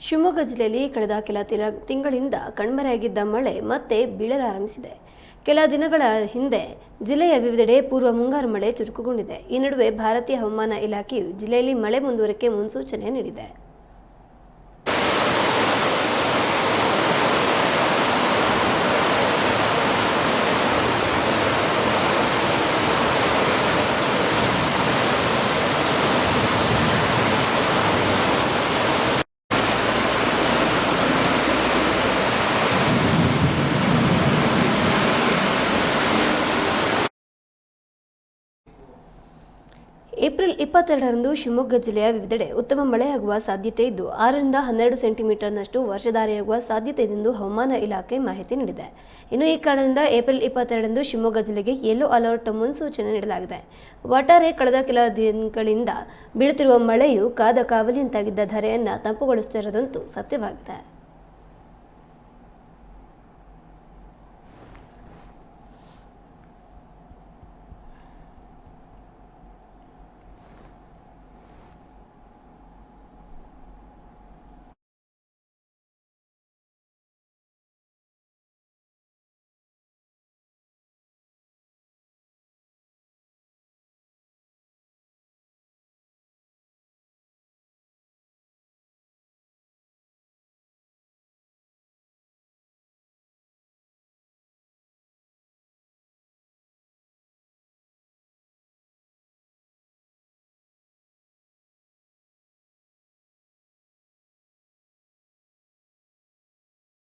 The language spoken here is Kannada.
ಶಿವಮೊಗ್ಗ ಜಿಲ್ಲೆಯಲ್ಲಿ ಕಳೆದ ಕೆಲ ತಿಂಗಳಿಂದ ಕಣ್ಮರೆಯಾಗಿದ್ದ ಮಳೆ ಮತ್ತೆ ಬೀಳಲಾರಂಭಿಸಿದೆ ಕೆಲ ದಿನಗಳ ಹಿಂದೆ ಜಿಲ್ಲೆಯ ವಿವಿಧೆಡೆ ಪೂರ್ವ ಮುಂಗಾರು ಮಳೆ ಚುರುಕುಗೊಂಡಿದೆ. ಈ ನಡುವೆ ಭಾರತೀಯ ಹವಾಮಾನ ಇಲಾಖೆಯು ಜಿಲ್ಲೆಯಲ್ಲಿ ಮಳೆ ಮುಂದುವರಿಕೆ ಮುನ್ಸೂಚನೆ ನೀಡಿದೆ. ಏಪ್ರಿಲ್ ಇಪ್ಪತ್ತೆರಡರಂದು ಶಿವಮೊಗ್ಗ ಜಿಲ್ಲೆಯ ವಿವಿಧೆಡೆ ಉತ್ತಮ ಮಳೆಯಾಗುವ ಸಾಧ್ಯತೆ ಇದ್ದು, ಆರರಿಂದ ಹನ್ನೆರಡು ಸೆಂಟಿಮೀಟರ್ನಷ್ಟು ವರ್ಷಧಾರೆಯಾಗುವ ಸಾಧ್ಯತೆ ಇದೆ ಎಂದು ಹವಾಮಾನ ಇಲಾಖೆ ಮಾಹಿತಿ ನೀಡಿದೆ. ಇನ್ನು ಈ ಕಾರಣದಿಂದ ಏಪ್ರಿಲ್ ಇಪ್ಪತ್ತೆರಡರಂದು ಶಿವಮೊಗ್ಗ ಜಿಲ್ಲೆಗೆ ಯೆಲ್ಲೋ ಅಲರ್ಟ್ ಮುನ್ಸೂಚನೆ ನೀಡಲಾಗಿದೆ. ಒಟ್ಟಾರೆ ಕಳೆದ ಕೆಲ ದಿನಗಳಿಂದ ಬೀಳುತ್ತಿರುವ ಮಳೆಯು ಕಾದ ಕಾವಲಿಯಂತಾಗಿದ್ದ ಧರೆಯನ್ನು ತಂಪುಗೊಳಿಸುತ್ತಿರುವುದಂತೂ ಸತ್ಯವಾಗಿದೆ.